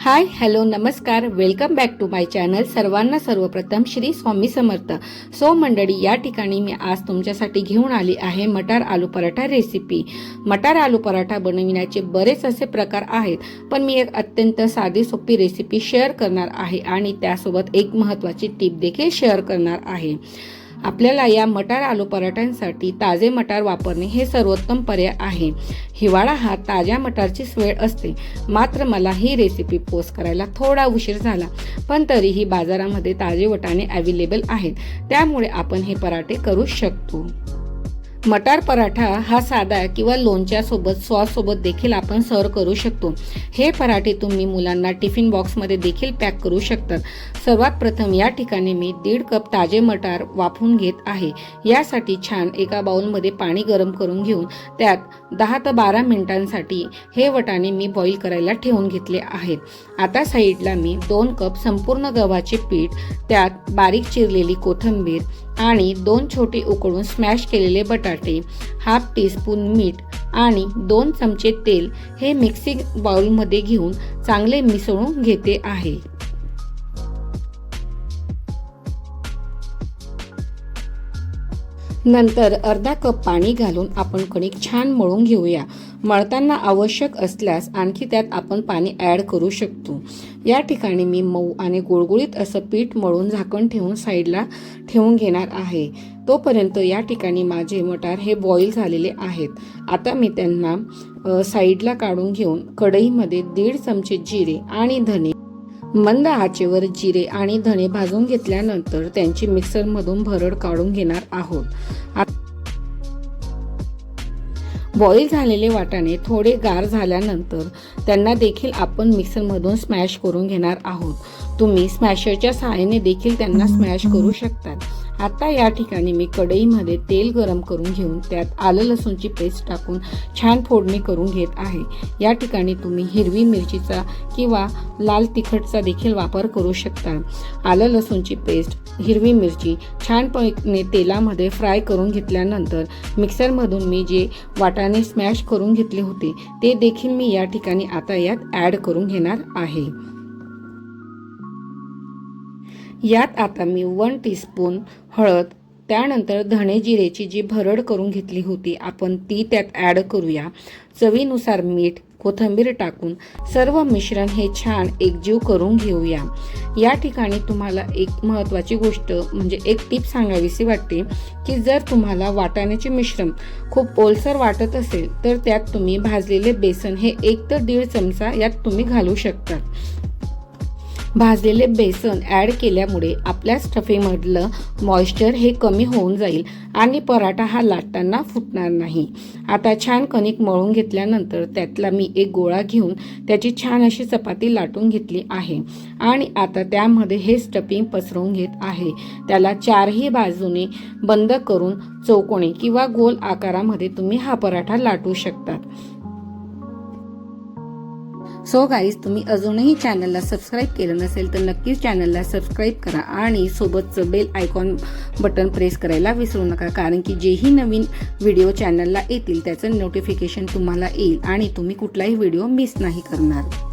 हाय hello नमस्कार. Welcome back to my channel. सर्वांना सर्वप्रथम श्री स्वामी समर्थ. सो मंडळी या ठिकाणी मी आज तुमच्यासाठी घेऊन आली आहे मटार आलू पराठा रेसिपी मटार आलू पराठा बनविण्याचे बरेच असे प्रकार आहेत पण मी एक अत्यंत साधी सोपी रेसिपी शेअर करणार आहे आणि त्यासोबत एक महत्त्वाची टिप देखील शेअर करणार आहे. आपल्याला या मटार आलू पराठ्यांसाठी ताजे मटार वापरणे हे सर्वोत्तम पर्याय आहे. हिवाळा हा ताज्या मटारचीच वेळ असते. मात्र मला ही रेसिपी पोस्ट करायला थोडा उशीर झाला. पण तरीही बाजारामध्ये ताजे वटाणे अवेलेबल आहेत. त्यामुळे आपण हे पराठे करू शकतो. मटार पराठा हा साधा किंवा लोणच्यासोबत सॉससोबत देखील आपण सर्व करू शकतो. हे पराठे तुम्ही मुलांना टिफिन बॉक्समध्ये देखील पॅक करू शकतात. सर्वात प्रथम या ठिकाणी मी दीड कप ताजे मटार वाफवून घेत आहे. यासाठी छान एका बाउलमध्ये पाणी गरम करून घेऊन त्यात दहा ते बारा मिनिटांसाठी हे वटाणे मी बॉईल करायला ठेवून घेतले आहेत. आता साईडला मी दोन कप संपूर्ण गव्हाचे पीठ त्यात बारीक चिरलेली कोथिंबीर आणि दोन छोटे उकळून स्मॅश केलेले बटाटे हाफ टीस्पून मीठ आणि दोन चमचे तेल हे मिक्सिंग बाउलमध्ये घेऊन चांगले मिसळून घेते आहे. नंतर अर्धा कप पाणी घालून आपण कणिक छान मळून घेऊया. मळताना आवश्यक असल्यास आणखी त्यात आपण पाणी ॲड करू शकतो. या ठिकाणी मी मऊ आणि गुळगुळीत असं पीठ मळून झाकण ठेवून साईडला ठेवून घेणार आहे. तोपर्यंत या ठिकाणी माझे मटार हे बॉईल झालेले आहेत. आता मी त्यांना साईडला काढून घेऊन कढईमध्ये दीड चमचे जिरे आणि धने मंद आचेवर जिरे आणि धणे भाजून घेतल्यानंतर त्यांची मिक्सरमधून भरड काढून घेणार आहोत. बॉईल झालेले वाटाणे थोडे गार झाल्यानंतर त्यांना देखील आपण मिक्सरमधून स्मॅश करून घेणार आहोत. तुम्ही स्मॅशरच्या सहाय्याने देखील त्यांना स्मॅश करू शकतात. आता या ठिकाणी मी कढईमध्ये तेल गरम करून घेऊन त्यात आलं लसूणची पेस्ट टाकून छान फोडणी करून घेत आहे. या ठिकाणी तुम्ही हिरवी मिरचीचा किंवा लाल तिखटचा देखील वापर करू शकता. आलं लसूणची पेस्ट हिरवी मिरची छानपणे तेलामध्ये फ्राय करून घेतल्यानंतर मिक्सरमधून मी जे वाटाणे स्मॅश करून घेतले होते ते देखील मी या ठिकाणी आता यात ॲड करून घेणार आहे. यात आता मी वन टीस्पून हळद त्यानंतर धणे जिरेची जी भरड करून घेतली होती आपण ती त्यात ॲड करूया. चवीनुसार मीठ कोथिंबीर टाकून सर्व मिश्रण हे छान एकजीव करून घेऊया. या ठिकाणी तुम्हाला एक महत्त्वाची गोष्ट म्हणजे एक टीप सांगावीशी वाटते की जर तुम्हाला वाटाण्याचे मिश्रण खूप ओलसर वाटत असेल तर त्यात तुम्ही भाजलेले बेसन हे एक तर दीड चमचा यात तुम्ही घालू शकता. भाजलेले बेसन ॲड केल्यामुळे आपल्या स्टफिंगमधलं मॉइश्चर हे कमी होऊन जाईल आणि पराठा हा लाटताना फुटणार नाही. आता छान कणिक मळून घेतल्यानंतर त्यातला मी एक गोळा घेऊन त्याची छान अशी चपाती लाटून घेतली आहे. आणि आता त्यामध्ये हे स्टफिंग पसरवून घेत आहे. त्याला चारही बाजूने बंद करून चौकोणी किंवा गोल आकारामध्ये तुम्ही हा पराठा लाटू शकतात. सो गाईज तुम्ही अजूनही चॅनलला सबस्क्राईब केलं नसेल तर नक्कीच चॅनलला सबस्क्राईब करा आणि सोबतचं बेल आयकॉन बटन प्रेस करायला विसरू नका. कारण की जेही नवीन व्हिडिओ चॅनलला येतील त्याचं नोटिफिकेशन तुम्हाला येईल आणि तुम्ही कुठलाही व्हिडिओ मिस नाही करणार.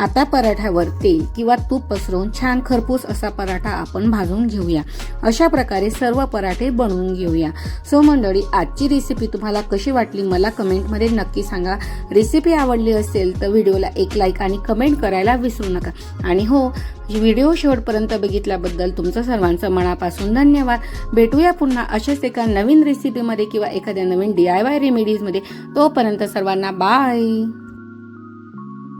आता पराठ्यावर तेल किंवा तूप पसरवून छान खरपूस असा पराठा आपण भाजून घेऊया. अशा प्रकारे सर्व पराठे बनवून घेऊया. सो मंडळी आजची रेसिपी तुम्हाला कशी वाटली मला कमेंटमध्ये नक्की सांगा. रेसिपी आवडली असेल तर व्हिडिओला एक लाईक आणि कमेंट करायला विसरू नका. आणि हो व्हिडिओ शेवटपर्यंत बघितल्याबद्दल तुमचं सर्वांचं मनापासून धन्यवाद. भेटूया पुन्हा अशाच एका नवीन रेसिपीमध्ये किंवा एखाद्या नवीन डी आय वाय रेमेडीजमध्ये तोपर्यंत सर्वांना बाय